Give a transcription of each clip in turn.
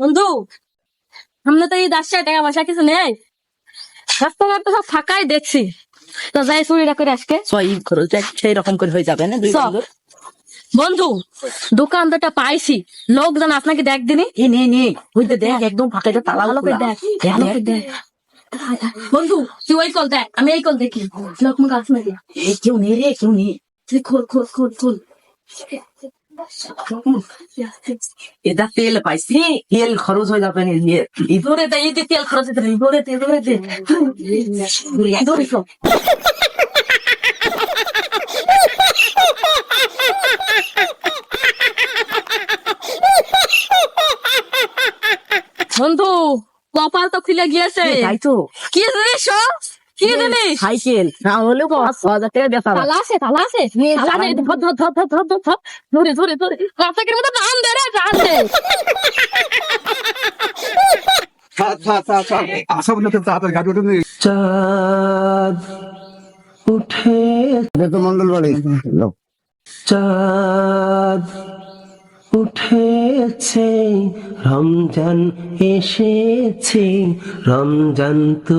বন্ধু সামনে তো এই আসছে টাকা পয়সা কিছু নেই। রাস্তাঘাট তো সব ফাঁকাই দেখছি। তো যাই চুরিটা করে আজকে। সেই রকম করে হয়ে যাবে না দুই বন্ধুর? বন্ধু দোকান দুটা পাইছি। লোকজন আপনাকে দেখ দিনি নে নে ওই যে দেখ একদম ফাঁকা তালা ভালো করে দেখ ভালো করে দেখ। বন্ধু তুই ওই কল দেখ আমি এই কল দেখি। লোক মুখ এই কেউ নেই রে কেউ নেই। তুই খোল খোল খোল খোল। এটা তেল পাইছি তেল খরচ হয়ে যাবে ধরে দে এই তেল খরচ দিতে ধরে দে ধরে দে। সব বন্ধু কপাল তো খুলে গিয়েছে। তাই তো কি জিনিস চাঁদ উঠেছে রমজান এসেছে রমজান তো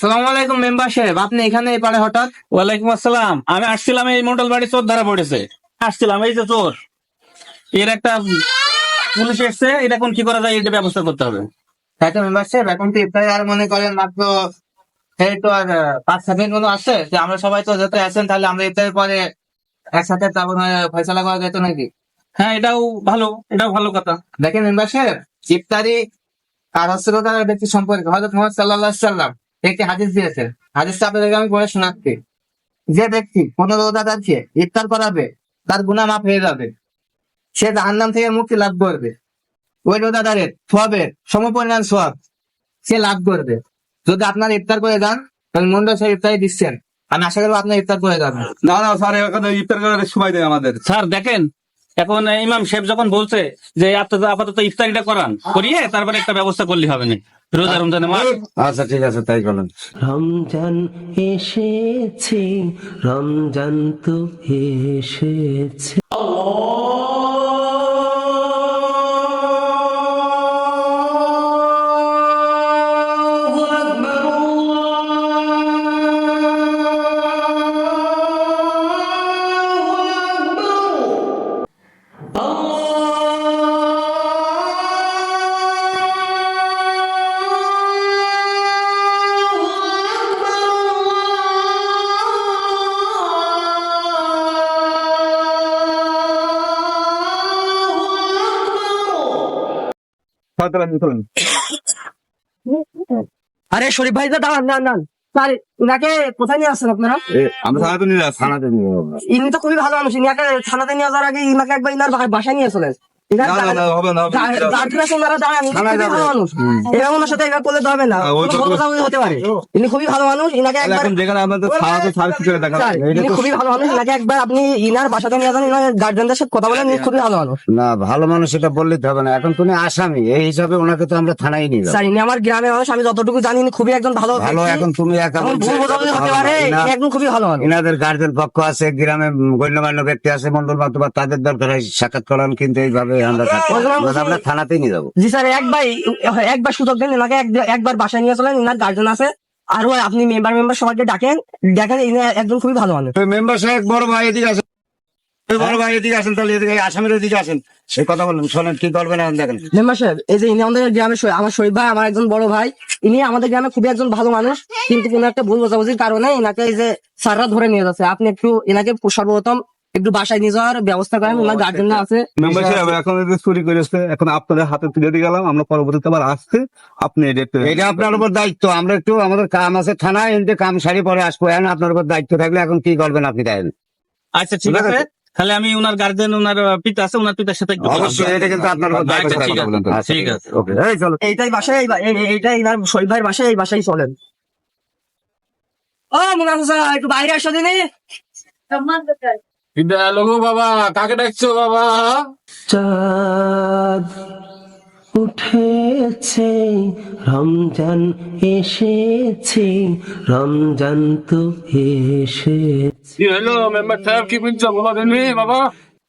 আসসালামু আলাইকুম মেম্বার সাহেব আপনি এখানে এপারে হঠাৎ? ওয়ালাইকুম আসসালাম। আমি আসছিলাম এই মন্ডল বাড়ি চোর ধরা পড়েছে। আসছিলাম এই যে চোর। এর একটা পুলিশ এসছে এটা এখন কি করা যায় এটা ব্যবস্থা করতে হবে। তাই তো মেম্বার সাহেব এখন তো ইফতারি আর মনে করেন মাত্র এই তো আর পাঁচ সাত মিনিট মতো আসছে যে আমরা সবাই তো যাতে আসেন তাহলে আমরা ইফতারের পরে একসাথে তারপর ফয়সালা করা যেত নাকি? হ্যাঁ এটাও ভালো এটাও ভালো কথা। দেখেন মেম্বার সাহেব ইফতারি আর হচ্ছে ব্যক্তি সম্পর্কে হজরত মোহাম্মদ সাল্লাহ সাল্লাম একটি হাদিস দিয়েছেন। হাদিসটা আপনাদেরকে আমি পড়ে শোনাচ্ছি। যে ব্যক্তি কোন রোজাদারকে ইফতার করাবে তার গুনাহ মাফ হয়ে যাবে। সে জাহান্নাম থেকে মুক্তি লাভ করবে। ওই রোজাদারের সবের সমপরিমাণ সব সে লাভ করবে। যদি আপনার ইফতার করে যান তাহলে মন্ডল সাহেব ইফতারি দিচ্ছেন। আমি আশা করব আপনার ইফতার করে যাবেন। না না স্যার এখানে ইফতার করার সময় দেয় আমাদের। স্যার দেখেন এখন ইমাম সাহেব যখন বলছে যে আপাতত আপাতত ইফতারিটা করান করিয়ে তারপরে একটা ব্যবস্থা করলে হবে না। রোজা রমজানে মাস। আচ্ছা ঠিক আছে তাই বলেন। রমজান এসেছে রমজান তো এসেছে। চলেন আরে শরীফ ভাই দাঁড়ান না না স্যার ইনাকে কোথায় নিয়ে আসছেন আপনারা? আমরা থানাতে নিয়ে থানাতে নিয়ে যাব। ইনি তো খুবই ভালো মানুষ ইনাকে থানাতে নিয়ে যাওয়ার আগে ইনাকে একবার ইনার বাসায় নিয়ে চলেন। ভালো মানুষ। এটা আচ্ছা। বললে হবে না। এখন তুমি আসামি এই হিসাবে ওনাকে তো আমরা থানায় নিই স্যার ইনি আমার গ্রামে মানুষ আমি যতটুকু জানি খুবই একজন ভালো ভালো এখন তুমি খুবই ভালো এনাদের ইনাদের গার্জেন পক্ষ আছে গ্রামে গণ্যমান্য ব্যক্তি আছে মন্ডল মাতুবা তাদের দরকার হয় সাক্ষাৎ করান কিন্তু এইভাবে আমরা থাকতে- আমরা- আমরা থানাতেই নিয়ে যাব। জি স্যার একবার একবার সুযোগ দেন এনাকে একবার বাসায় নিয়ে চলেন গার্জেন আছে। আরও আপনি মেম্বার মেম্বার সবাইকে ডাকেন দেখেন ইনি একজন খুবই ভালো মানুষ। মেম্বার সাহেব বড় ভাই এদিকে আসেন। বড় ভাই এদিকে আসেন তাহলে এদিকে আসামের এদিকে আসেন। সেই কথা বলেন শোনেন কি করবেন এখন দেখেন। মেম্বার সাহেব এই যে ইনি আমাদের গ্রামের আমার শরীফ ভাই আমার একজন বড় ভাই ইনি আমাদের গ্রামে খুবই একজন ভালো মানুষ কিন্তু কোন একটা ভুল বোঝাবুঝির কারণে এনাকে এই যে স্যাররা ধরে নিয়ে যাচ্ছে। আপনি একটু এনাকে সর্বপ্রথম একটু বাসায় নিয়ে যাওয়ার ব্যবস্থা করেন ওনার গার্জেনরা আছে। মেম্বার সাহেব এখন এই চুরি করেছে এখন আপনাদের হাতে তুলে দিয়ে গেলাম আমরা পরবর্তীতে আবার আসছে আপনি এটা আপনার উপর দায়িত্ব আমরা একটু আমাদের কাম আছে থানায় এমনি কাম সারি পরে আসব এখন আপনার উপর দায়িত্ব থাকলে এখন কি করবেন আপনি দেখেন আচ্ছা ঠিক আছে। তাহলে আমি ওনার গার্জেন ওনার পিতা আছে ওনার পিতার সাথে একটু অবশ্যই এটা কিন্তু আপনার উপর দায়িত্ব আচ্ছা, ঠিক আছে, আচ্ছা, ঠিক আছে। ওকে এই চলো। এইটাই বাসায় এইটাই এনার শহীদ ভাইয়ের বাসায় এই বাসায় চলেন। ও মুনাফা একটু বাইরে আসো দিনে। বাবা কাকে ডাকছো বাবা? চাঁদ উঠেছে রমজান এসেছে রমজান তো এসেছে। কি হলো মেম্বার সাহেব কি বলছো? বাবা বাবা।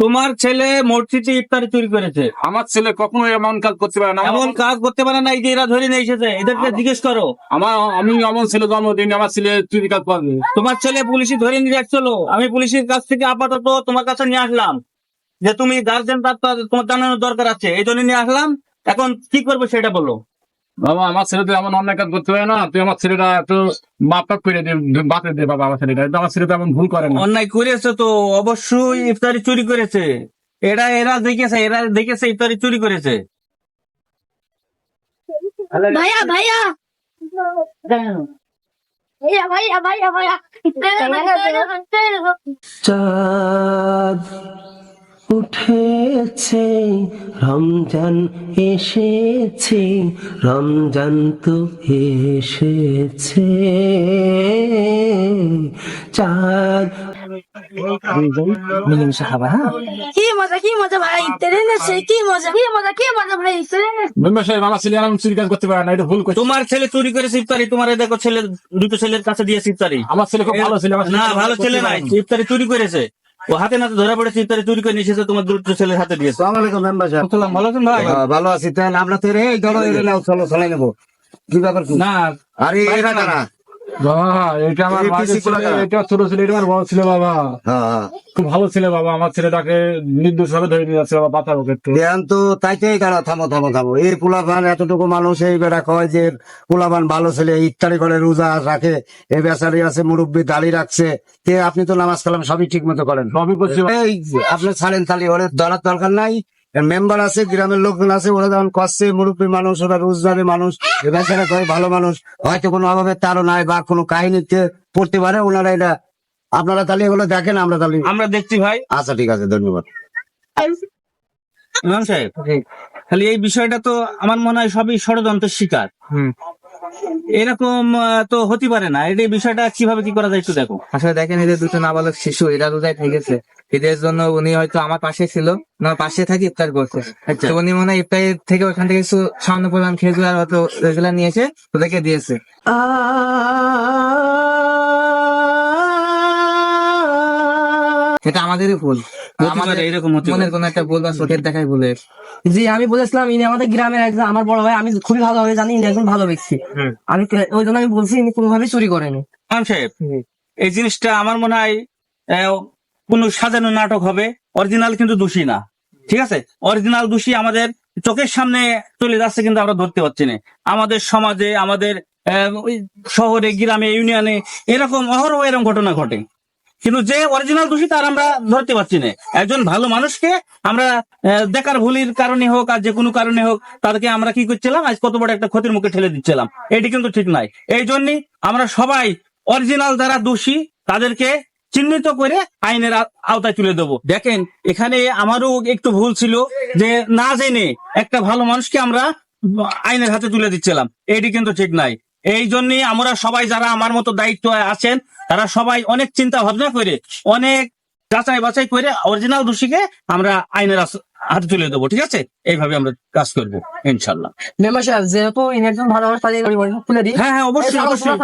তোমার ছেলে মসজিদে ইফতারি চুরি করেছে। আমার ছেলে কখনো এমন কাজ করতে পারে না। এমন কাজ করতে পারে না এই যে এরা ধরে নিয়ে এসেছে এদেরকে জিজ্ঞেস করো। আমার আমি এমন ছেলে জন্মদিন আমার ছেলে চুরি কাজ করবে। তোমার ছেলে পুলিশে ধরে নিয়ে যাচ্ছিল আমি পুলিশের কাছ থেকে আপাতত তোমার কাছে নিয়ে আসলাম। যে তুমি গার্জেন তোমার জানানোর দরকার আছে এই জন্য নিয়ে আসলাম। এখন কি করবে সেটা বলো। বাবা আমার ছেলে তো এমন অন্যায় কাজ করতে পারে না। তুই আমার ছেলেটা একটু মাপ টাপ করে দে বাতে দে বাবা আমার ছেলেটা। আমার ছেলে তো এমন ভুল করে না। অন্যায় করেছে তো অবশ্যই ইফতারি চুরি করেছে। এরা এরা দেখেছে এরা দেখেছে ইফতারি চুরি করেছে। ভাইয়া ভাইয়া। ভাইয়া ভাইয়া ভাইয়া ভাইয়া। চাঁদ। উঠেছে রমজান এসেছে রমজান তো এসেছে। মিলেমিশে খাবা হ্যাঁ? কি মজা কি মজা ভাই ট্রেন কি মজা কি মজা কি মজা ভাই ট্রেন মেম্বার সাহেব আমার ছেলে চুরি কাজ করতে পারে না এটা ভুল করছে। তোমার ছেলে চুরি করেছে ইফতারি তোমার দেখো ছেলে দুটো ছেলের কাছে দিয়েছে ইফতারি আমার ছেলে খুব ভালো ছেলে আমার না ভালো ছেলে নাই ইফতারি চুরি করেছে। ও হাতে নাতে ধরা পড়েছে ইফতারি চুরি করে নিয়ে এসেছে তোমার দুটো ছেলের হাতে দিয়েছে আসসালামু আলাইকুম মেম্বার সাহেব। ভালো আছেন ভাই। ভালো আছি। তাহলে আমরা তো এই ধরো এই নাও চলো চলাই নেব। কি ব্যাপার? না আরে এরা কারা? বাবা এটা আমার এই বাজে পিসি ছেলে, কোলাকার। এটা ছোট ছেলে এটা আমার বড় ছেলে বাবা। হ্যাঁ হ্যাঁ। খুব ভালো ছেলে বাবা আমার ছেলেটাকে নির্দোষ ভাবে ধরে নিয়ে যাচ্ছে বাবা বাঁচাবো একটু। ধ্যান তো তাইতেই কারা থামো থামো থামো। এই পোলাপান এতটুকু মানুষ এই বেড়া কয় যে পোলাপান ভালো ছেলে ইফতারি করে রোজা রাখে এই বেচারি আছে মুরব্বী দাড়ি রাখছে। তে আপনি তো নামাজ কালাম সবই ঠিক মতো করেন। সবই করছি। এই আপনি ছাড়েন তালি ওরে ধরার দরকার নাই। মেম্বার আছে গ্রামের লোকজন আছে ওরা যখন কষছে মুরব্বী মানুষ ওরা রোজগারের মানুষ বেচারা কয় ভালো মানুষ। হয়তো কোনো অভাবে তারও নাই বা কোনো কাহিনীতে পড়তে পারে ওনারা এটা আপনারা তাহলে এগুলো দেখেন আমরা তাহলে আমরা দেখছি ভাই। আচ্ছা ঠিক আছে ধন্যবাদ। ইমাম সাহেব খালি এই বিষয়টা তো আমার মনে হয় সবই ষড়যন্ত্রের শিকার। এরকম তো হতে পারে না। এই বিষয়টা কীভাবে কি করা যায় একটু দেখো। আসলে দেখেন এদের দুটো নাবালক শিশু এরা রোজায় থেকেছে। এদের জন্য উনি হয়তো আমার পাশে ছিল। না পাশে থাকি ইফতার করছে আচ্ছা। তো উনি মনে হয় ইফতারের থেকে ওখান থেকে কিছু সামান্য পরিমাণ খেজুর আর হয়তো এগুলা নিয়েছে ওদেরকে দিয়েছে। এটা আমাদেরই ভুল। আমাদের এরকম হতে মনের। কোনো একটা ভুল বা চোখের দেখাই ভুলের জি আমি বলেছিলাম ইনি আমাদের গ্রামের একজন আমার বড় ভাই আমি খুবই ভালোভাবে জানি ইনি একজন ভালো ব্যক্তি। আমি ওই জন্য আমি বলছি ইনি কোনোভাবেই চুরি করেনি। সাহেব এই জিনিসটা আমার মনে হয় কোনো সাজানো নাটক হবে অরিজিনাল কিন্তু দোষী না। ঠিক আছে? অরিজিনাল দোষী আমাদের চোখের সামনে চলে যাচ্ছে কিন্তু আমরা ধরতে পারছি না। আমাদের সমাজে, আমাদের শহরে, গ্রামে, ইউনিয়নে এরকম অহরহ এরকম ঘটনা ঘটে। কিন্তু যে অরিজিনাল দোষী তার আমরা ধরতে পারছি না। একজন ভালো মানুষকে আমরা দেখার ভুলির কারণে হোক আর যে কোনো কারণে হোক তাদেরকে আমরা কি করছিলাম? আজ কত বড় একটা ক্ষতির মুখে ঠেলে দিচ্ছিলাম। এটি কিন্তু ঠিক নাই এই জন্যই আমরা সবাই অরিজিনাল যারা দোষী, তাদেরকে চিহ্নিত করে আইনের আওতায় তুলে দেবো। দেখেন এখানে আমারও একটু ভুল ছিল যে না জেনে একটা ভালো মানুষকে আমরা আইনের হাতে তুলে দিচ্ছিলাম। এটি কিন্তু ঠিক নাই। এই জন্য আমরা সবাই যারা আমার মতো দায়িত্ব আছেন তারা সবাই অনেক চিন্তা ভাবনা করে অনেক যাচাই বাছাই করে অরিজিনাল দোষীকে আমরা আইনের হাতে তুলে দেবো ঠিক আছে? এইভাবে আমরা কাজ করব ইনশাল্লাহ মেম্বার সাহেব যেহেতু ভালো দিই। হ্যাঁ হ্যাঁ অবশ্যই অবশ্যই।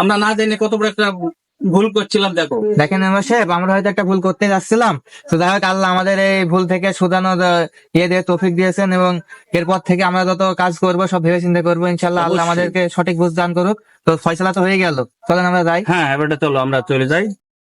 আমরা না জেনে কত বড় একটা ভুল করছিলাম দেখো। দেখেন আমার সাহেব আমরা হয়তো একটা ভুল করতে যাচ্ছিলাম। তো যাই হোক আল্লাহ আমাদের এই ভুল থেকে শোধানোর ইয়ে দিয়ে তফিক দিয়েছেন এবং এরপর থেকে আমরা যত কাজ করব সব ভেবে চিন্তা করব। ইনশাল্লাহ আল্লাহ আমাদেরকে সঠিক বুঝ দান করুক। তো ফয়সলা তো হয়ে গেল। চলেন আমরা যাই। হ্যাঁ এবারটা চলো আমরা চলে যাই।